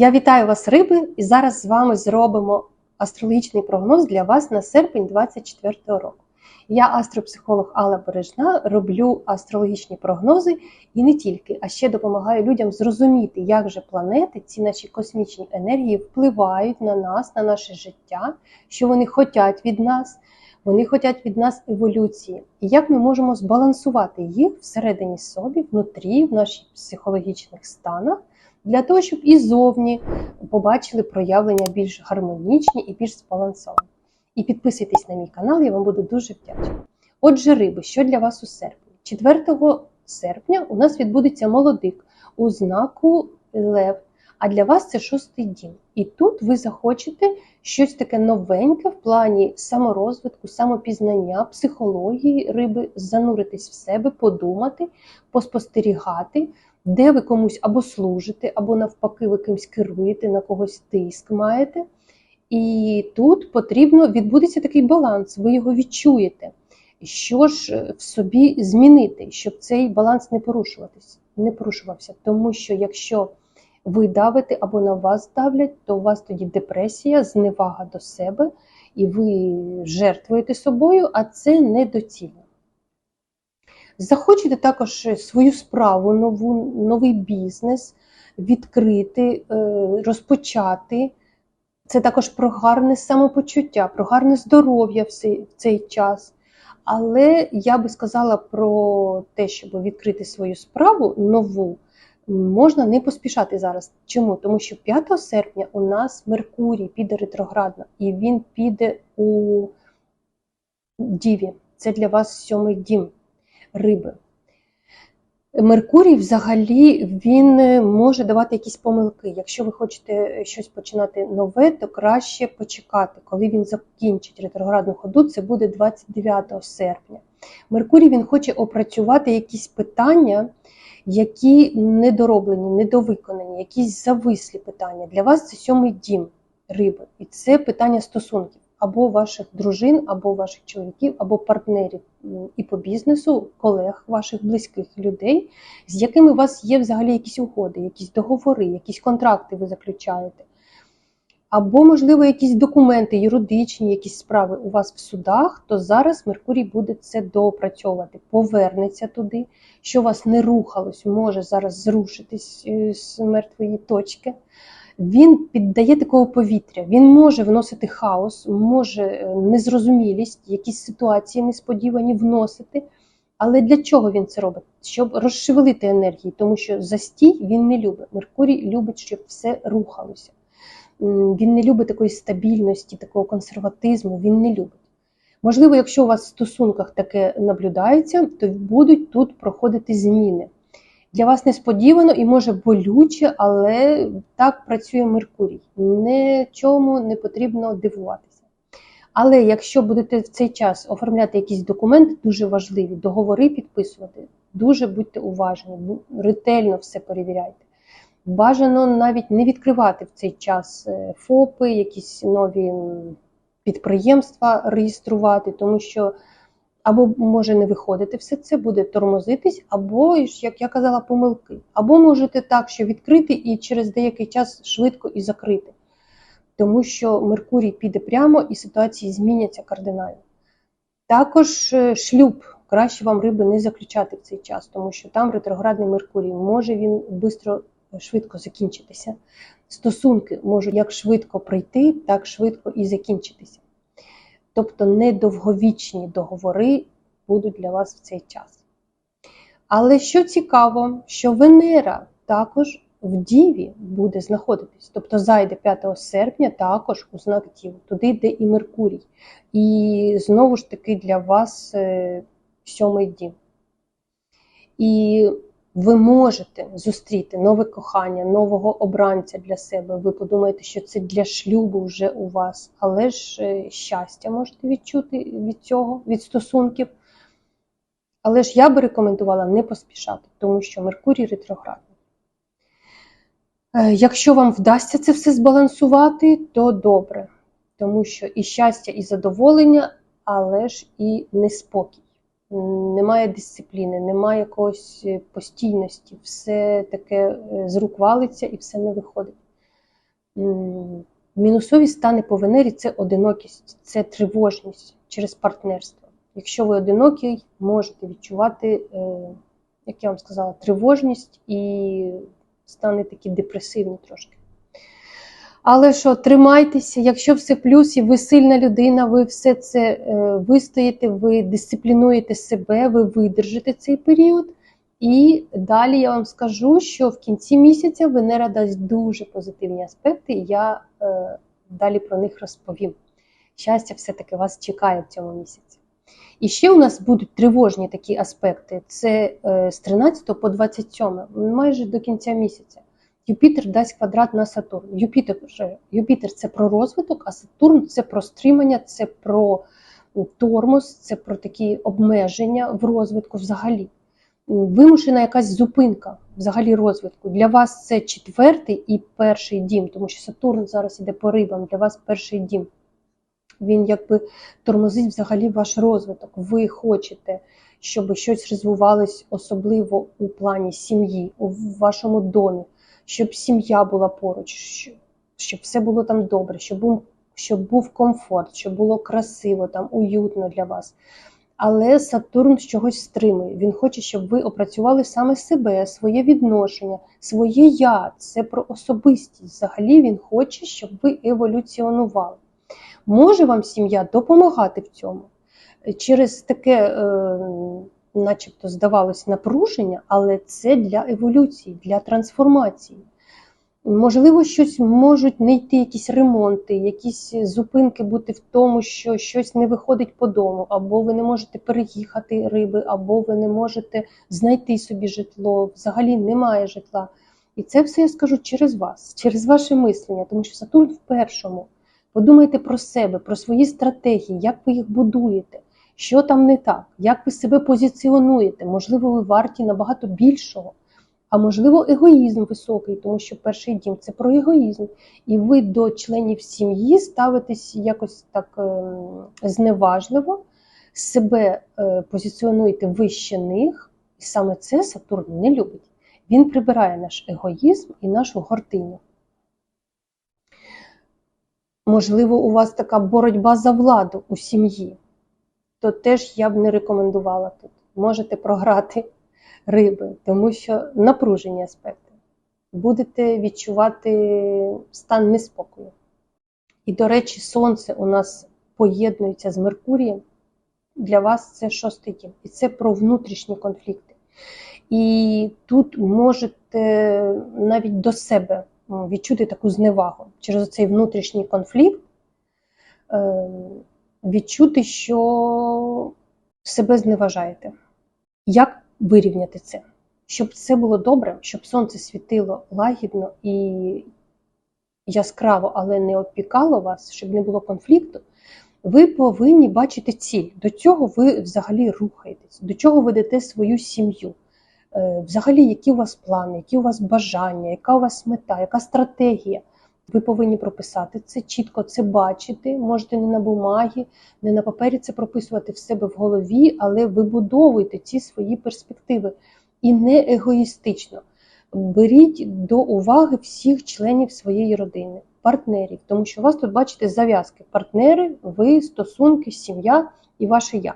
Я вітаю вас, риби, і зараз з вами зробимо астрологічний прогноз для вас на серпень 2024 року. Я астропсихолог Алла Бережна, роблю астрологічні прогнози і не тільки, а ще допомагаю людям зрозуміти, як же планети, ці наші космічні енергії впливають на нас, на наше життя, що вони хочуть від нас. Вони хочуть від нас еволюції, і як ми можемо збалансувати їх всередині собі, внутрі, в наших психологічних станах, для того, щоб і зовні побачили проявлення більш гармонічні і більш збалансовані. І підписуйтесь на мій канал, я вам буду дуже вдячна. Отже, риби, що для вас у серпні? 4 серпня у нас відбудеться молодик у знаку Лев. А для вас це шостий дім. І тут ви захочете щось таке новеньке в плані саморозвитку, самопізнання, психології риби, зануритись в себе, подумати, поспостерігати, де ви комусь або служите, або навпаки, ви кимось керуєте, на когось тиск маєте. І тут потрібно відбудеться такий баланс, ви його відчуєте. Що ж в собі змінити, щоб цей баланс не порушуватись, не порушувався. Тому що якщо ви давите або на вас давлять, то у вас тоді депресія, зневага до себе, і ви жертвуєте собою, а це недоцільно. Захочете також свою справу, нову, новий бізнес відкрити, е, розпочати. Це також про гарне самопочуття, про гарне здоров'я в цей час. Але я би сказала про те, щоб відкрити свою справу нову можна не поспішати зараз. Чому? Тому що 5 серпня у нас Меркурій піде ретроградно, і він піде у Діві. Це для вас сьомий дім риби. Меркурій взагалі він може давати якісь помилки. Якщо ви хочете щось починати нове, то краще почекати, коли він закінчить ретроградну ходу, це буде 29 серпня. Меркурій він хоче опрацювати якісь питання, які недороблені, недовиконані, якісь завислі питання. Для вас це сьомий дім риби. І це питання стосунків або ваших дружин, або ваших чоловіків, або партнерів і по бізнесу, колег, ваших близьких людей, з якими у вас є взагалі якісь угоди, якісь договори, якісь контракти ви заключаєте. Або, можливо, якісь документи, юридичні, якісь справи у вас в судах, то зараз Меркурій буде це доопрацьовувати, повернеться туди, що вас не рухалось, може зараз зрушитись е, з мертвої точки. Він піддає такого повітря, він може вносити хаос, може е, незрозумілість, якісь ситуації несподівані вносити. Але для чого він це робить? Щоб розшевелити енергії, тому що застій він не любить. Меркурій любить, щоб все рухалося. Він не любить такої стабільності, такого консерватизму, він не любить. Можливо, якщо у вас в стосунках таке наблюдається, то будуть тут проходити зміни. Для вас несподівано і може болюче, але так працює Меркурій. Нічому не потрібно дивуватися. Але якщо будете в цей час оформляти якісь документи, дуже важливі, договори підписувати, дуже будьте уважні, ретельно все перевіряйте. Бажано навіть не відкривати в цей час е, ФОПи, якісь нові підприємства реєструвати, тому що або може не виходити все це, буде тормозитись, або, як я казала, помилки. Або можете так, що відкрити і через деякий час швидко і закрити. Тому що Меркурій піде прямо і ситуації зміняться кардинально. Також е, шлюб. Краще вам риби не заключати в цей час, тому що там ретроградний Меркурій, може він швидко швидко закінчитися. Стосунки можуть як швидко прийти, так швидко і закінчитися. Тобто недовговічні договори будуть для вас в цей час. Але що цікаво, що Венера також в Діві буде знаходитись, тобто зайде 5 серпня також у знак Діви, туди йде і Меркурій. І знову ж таки для вас е, сьомий дім. І ви можете зустріти нове кохання, нового обранця для себе. Ви подумаєте, що це для шлюбу вже у вас, але ж е, щастя можете відчути від цього, від стосунків. Але ж я би рекомендувала не поспішати, тому що Меркурій ретроградний. Е, якщо вам вдасться це все збалансувати, то добре, тому що і щастя, і задоволення, але ж і неспокій немає дисципліни, немає якоїсь е, постійності, все таке е, з рук валиться і все не виходить. Мінусові стани по Венері це одинокість, це тривожність через партнерство. Якщо ви одинокий, можете відчувати, е, як я вам сказала, тривожність і стани такі депресивні трошки. Але що, тримайтеся, якщо все плюс, і ви сильна людина, ви все це е, вистоїте, ви дисциплінуєте себе, ви видержите цей період. І далі я вам скажу, що в кінці місяця Венера дасть дуже позитивні аспекти, і я е, далі про них розповім. Щастя, все-таки вас чекає в цьому місяці. І ще у нас будуть тривожні такі аспекти: це е, з 13 по 27, майже до кінця місяця. Юпітер дасть квадрат на Сатурн. Юпітер, Юпітер це про розвиток, а Сатурн це про стримання, це про тормоз, це про такі обмеження в розвитку взагалі. Вимушена якась зупинка взагалі розвитку. Для вас це четвертий і перший дім, тому що Сатурн зараз іде по рибам, для вас перший дім. Він якби тормозить взагалі ваш розвиток. Ви хочете, щоб щось розвивалось особливо у плані сім'ї, у вашому домі, щоб сім'я була поруч, щоб все було там добре, щоб був, щоб був комфорт, щоб було красиво, там уютно для вас. Але Сатурн чогось стримує. Він хоче, щоб ви опрацювали саме себе, своє відношення, своє я. Це про особистість. Взагалі він хоче, щоб ви еволюціонували. Може вам сім'я допомагати в цьому через таке, е, начебто, здавалось, напруження, але це для еволюції, для трансформації. Можливо, щось можуть не йти якісь ремонти, якісь зупинки бути в тому, що щось не виходить по дому, або ви не можете переїхати риби, або ви не можете знайти собі житло, взагалі немає житла. І це все я скажу через вас, через ваше мислення, тому що Сатурн в першому. Подумайте про себе, про свої стратегії, як ви їх будуєте, що там не так, як ви себе позиціонуєте. Можливо, ви варті набагато більшого. А можливо, егоїзм високий, тому що перший дім це про егоїзм. І ви до членів сім'ї ставитесь якось так ем, зневажливо, себе е, позиціонуєте вище них, і саме це Сатурн не любить. Він прибирає наш егоїзм і нашу гординю. Можливо, у вас така боротьба за владу у сім'ї, то теж я б не рекомендувала тут. Можете програти риби, тому що напружені аспекти. Будете відчувати стан неспокою. І, до речі, сонце у нас поєднується з Меркурієм. Для вас це шостий дім. І це про внутрішні конфлікти. І тут можете навіть до себе відчути таку зневагу через цей внутрішній конфлікт, е, відчути, що себе зневажаєте. Як вирівняти це? Щоб це було добре, щоб сонце світило лагідно і яскраво, але не опікало вас, щоб не було конфлікту, ви повинні бачити ціль. До чого ви взагалі рухаєтесь, до чого ведете свою сім'ю. Е, Взагалі, які у вас плани, які у вас бажання, яка у вас мета, яка стратегія. Ви повинні прописати це, чітко це бачити. Можете не на бумагі, не на папері це прописувати в себе в голові, але вибудовуйте ці свої перспективи і не егоїстично. Беріть до уваги всіх членів своєї родини, партнерів, тому що у вас тут бачите зав'язки: партнери, ви, стосунки, сім'я і ваше я.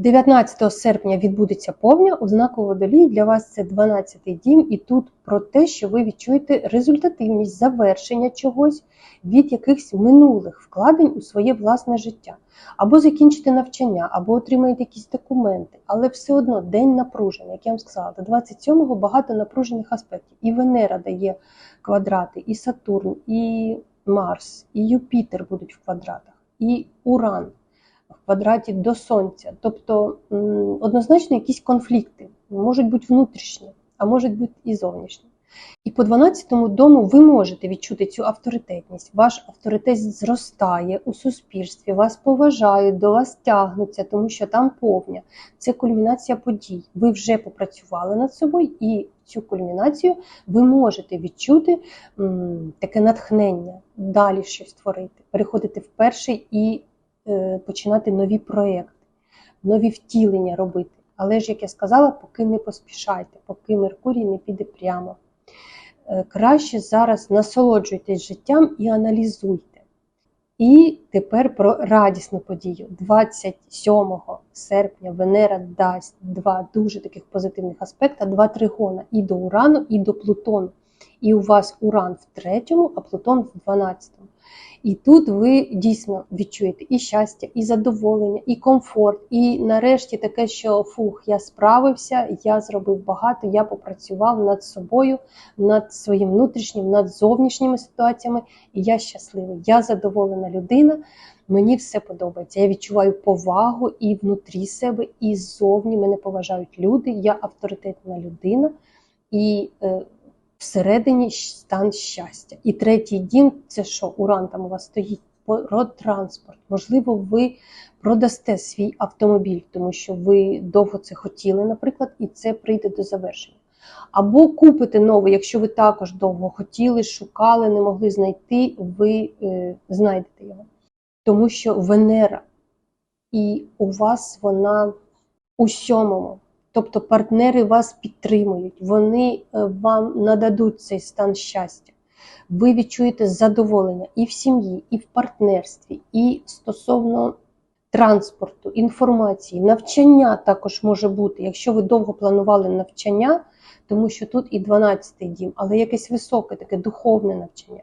19 серпня відбудеться повня у знаку водолій. Для вас це 12-й дім, і тут про те, що ви відчуєте результативність завершення чогось від якихось минулих вкладень у своє власне життя. Або закінчите навчання, або отримаєте якісь документи, але все одно день напружений, як я вам сказала, до 27-го багато напружених аспектів. І Венера дає квадрати, і Сатурн, і Марс, і Юпітер будуть в квадратах, і Уран в квадраті до Сонця. Тобто однозначно якісь конфлікти можуть бути внутрішні, а можуть бути і зовнішні. І по 12-му дому ви можете відчути цю авторитетність. Ваш авторитет зростає у суспільстві, вас поважають, до вас тягнуться, тому що там повня. Це кульмінація подій. Ви вже попрацювали над собою, і цю кульмінацію ви можете відчути м, таке натхнення, далі щось творити, переходити в перший і починати нові проекти, нові втілення робити. Але ж, як я сказала, поки не поспішайте, поки Меркурій не піде прямо. Е, Краще зараз насолоджуйтесь життям і аналізуйте. І тепер про радісну подію. 27 серпня Венера дасть два дуже таких позитивних аспекта, два тригона і до Урану, і до Плутону. І у вас Уран в третьому, а Плутон в 12. І тут ви дійсно відчуєте і щастя, і задоволення, і комфорт, і нарешті таке, що фух, я справився, я зробив багато, я попрацював над собою, над своїм внутрішнім, над зовнішніми ситуаціями, і я щасливий. Я задоволена людина. Мені все подобається. Я відчуваю повагу і внутрі себе, і ззовні мене поважають люди. Я авторитетна людина. І е, всередині стан щастя. І третій дім це що? Уран там у вас стоїть транспорт. Можливо, ви продасте свій автомобіль, тому що ви довго це хотіли, наприклад, і це прийде до завершення. Або купите новий, якщо ви також довго хотіли, шукали, не могли знайти, ви е, знайдете його. Тому що Венера, і у вас вона у сьомому. Тобто партнери вас підтримують, вони е, вам нададуть цей стан щастя. Ви відчуєте задоволення і в сім'ї, і в партнерстві, і стосовно транспорту, інформації, навчання також може бути, якщо ви довго планували навчання, тому що тут і 12-й дім, але якесь високе, таке духовне навчання.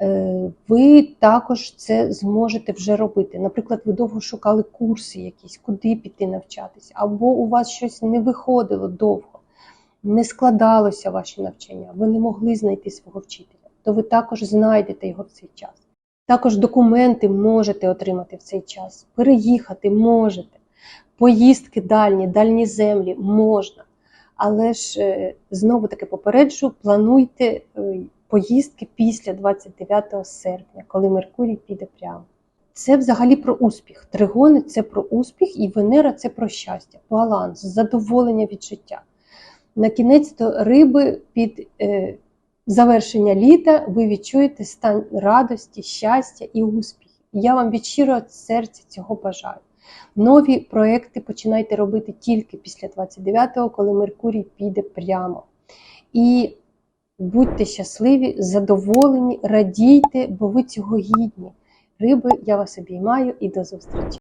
Е, Ви також це зможете вже робити. Наприклад, ви довго шукали курси якісь, куди піти навчатися, або у вас щось не виходило довго, не складалося ваше навчання, ви не могли знайти свого вчителя, то ви також знайдете його в цей час. Також документи можете отримати в цей час, переїхати можете, поїздки дальні, дальні землі можна. Але ж е, знову таки попереджу, плануйте е, поїздки після 29 серпня, коли Меркурій піде прямо. Це взагалі про успіх. Тригони це про успіх, і Венера це про щастя, баланс, задоволення від життя. На кінець то риби під е, завершення літа ви відчуєте стан радості, щастя і успіху. Я вам від щирого серця цього бажаю. Нові проекти починайте робити тільки після 29-го, коли Меркурій піде прямо. І будьте щасливі, задоволені, радійте, бо ви цього гідні. Риби, я вас обіймаю і до зустрічі!